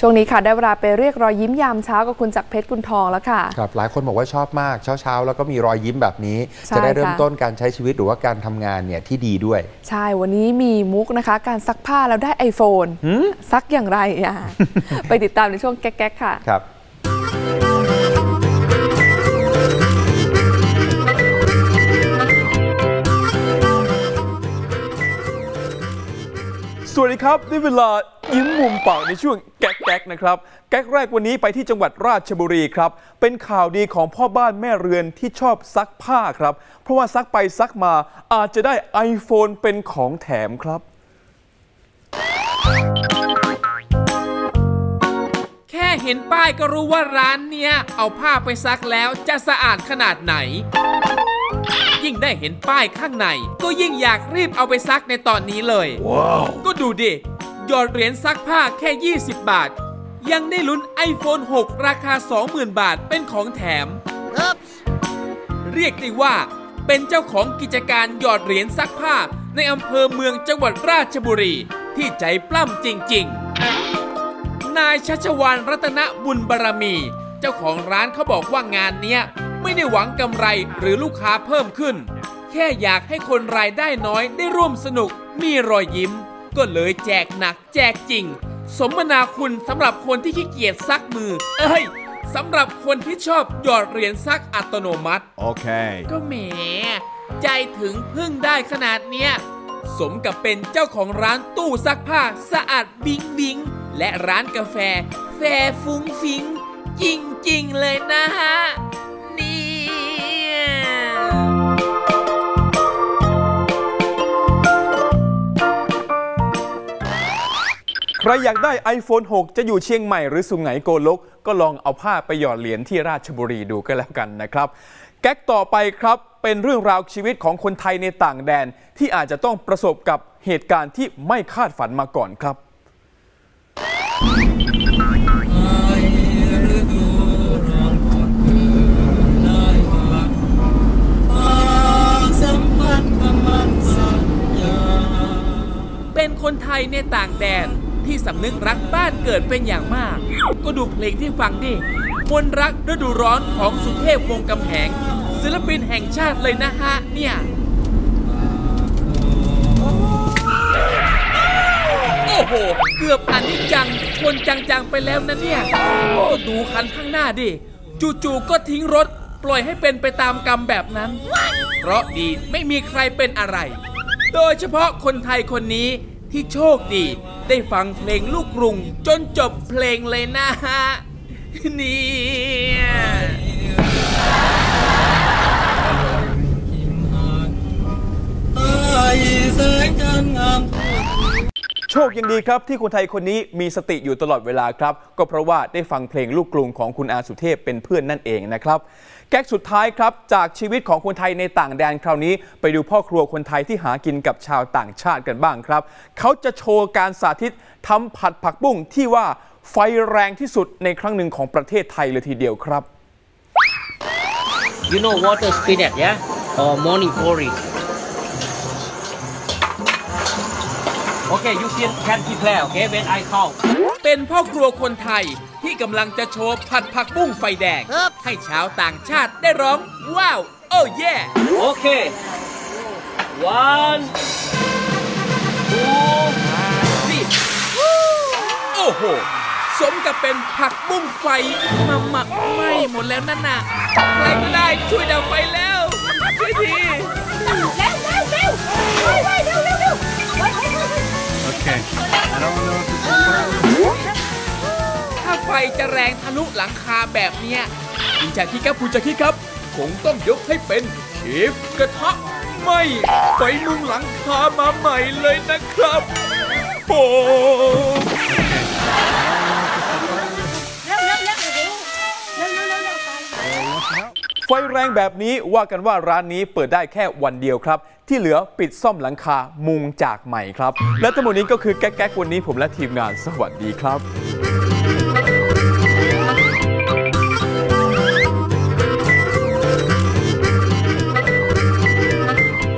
ช่วงนี้ค่ะได้เวลาไปเรียกรอยยิ้มยามเช้ากับคุณจักรเพชรกุลทองแล้วค่ะครับหลายคนบอกว่าชอบมากเช้าเช้าๆแล้วก็มีรอยยิ้มแบบนี้ใช่จะได้เริ่มค่ะต้นการใช้ชีวิตหรือว่าการทำงานเนี่ยที่ดีด้วย ใช่วันนี้มีมุกนะคะ การซักผ้าแล้วได้ iPhone ซักอย่างไรอะไปติดตามในช่วงแก๊กๆค่ะครับ ครับ ได้เวลายิ้มมุมปากในช่วงแก๊กแก๊กนะครับ แก๊กแรกวันนี้ไปที่จังหวัดราชบุรีครับ เป็นข่าวดีของพ่อบ้านแม่เรือนที่ชอบซักผ้าครับ เพราะว่าซักไปซักมาอาจจะได้ iPhone เป็นของแถมครับแค่เห็นป้ายก็รู้ว่าร้านเนี้ยเอาผ้าไปซักแล้วจะสะอาดขนาดไหน ยิ่งได้เห็นป้ายข้างใน ก็ยิ่งอยากรีบเอาไปซักในตอนนี้เลยก็ดูดิหยอดเหรียญซักผ้าแค่ 20 บาท ยังได้ลุ้น iPhone 6 ราคา 20,000 บาทเป็นของแถมเรียกได้ว่า เป็นเจ้าของกิจการหยอดเหรียญซักผ้า ในอำเภอเมืองจังหวัดราชบุรี ที่ใจปล้ำจริง ๆ นายชัชวานรัตนบุญบารมี เจ้าของร้านเขาบอกว่างานเนี้ย ไม่ได้หวังกำไรหรือลูกค้าเพิ่มขึ้น แค่อยากให้คนรายได้น้อยได้ร่วมสนุก มีรอยยิ้ม ก็เลยแจกหนักแจกจริง สมนาคุณสำหรับคนที่ขี้เกียจซักมือ เอ้ยสำหรับคนที่ชอบหยอดเหรียญซักอัตโนมัติ Okay. ก็แหม ใจถึงพึ่งได้ขนาดเนี้ย สมกับเป็นเจ้าของร้านตู้ซักผ้าสะอาดบิงบิง และร้านกาแฟ แฟฟุ้งฟิง จริง ๆ เลยนะฮะ รอยากได้ iPhone 6 จะอยู่เชียงใหม่หรือสุไหงโกลก ก็ลองเอาผ้าไปหยอดเหรียญที่ราชบุรีดูก็แล้วกันนะครับ แก๊กต่อไปครับเป็นเรื่องราวชีวิตของคนไทยในต่างแดน ที่อาจจะต้องประสบกับเหตุการณ์ที่ไม่คาดฝันมาก่อนครับเป็นคนไทยในต่างแดน ที่สำนึกรักบ้านเกิดเป็นอย่างมาก ก็ดูเพลงที่ฟังดิมนรักฤดูร้อนของสุเทพวงกำแหง ศิลปินแห่งชาติเลยนะฮะเนี่ยโอ้โห เกือบอันนี้จังชนจังๆไปแล้วนะเนี่ย ก็ดูคันข้างหน้าดิจู่ๆก็ทิ้งรถปล่อยให้เป็นไปตามกรรมแบบนั้น เพราะดีไม่มีใครเป็นอะไร โดยเฉพาะคนไทยคนนี้ที่โชคดี ได้ฟังเพลงลูกกรุง จนจบเพลงเลยนะฮะเนี่ยโช คยังดีครับที่คนไทยคนนี้มีสติอยู่ตลอดเวลาครับ ก็เพราะว่าได้ฟังเพลงลูกกรุงของคุณอาสุเทพเป็นเพื่อนนั่นเองนะครับแก๊กสุดท้ายครับ จากชีวิตของคนไทยในต่างแดนคราวนี้ ไปดูพ่อครัวคนไทยที่หากินกับชาวต่างชาติกันบ้างครับ เขาจะโชว์การสาธิตทำผัดผักบุ้งที่ว่าไฟแรงที่สุดในครั้งหนึ่งของประเทศไทยเลยทีเดียวครับ You know water spinach, yeah? Or morning glory. Okay, you can, can prepare, okay, when I count. เป็นพ่อครัวคนไทยที่กำลังจะโชว์ผัดผักบุ้งไฟแดง ให้ชาวต่างชาติได้ร้องว้าวโอ้เย่ Okay. One, two, three. โอ้โห สมกับเป็นผักบุ้งไฟมาหมักไหม้หมดแล้วนั่นน่ะใครก็ได้ช่วยดับไฟแล้วช่วยที จะแรงทะลุหลังคาแบบเนี้ยคุณจากคิดครับคุณจาคิดครับ คงต้องยกให้เป็นเชฟกระทะไม่ไฟมุงหลังคามาใหม่เลยนะครับโอ้ไฟแรงแบบนี้ว่ากันว่าร้านนี้เปิดได้แค่วันเดียวครับ ที่เหลือปิดซ่อมหลังคามุงจากใหม่ครับ และทั้งหมดนี้ก็คือแก๊กๆวันนี้ผมและทีมงานสวัสดีครับ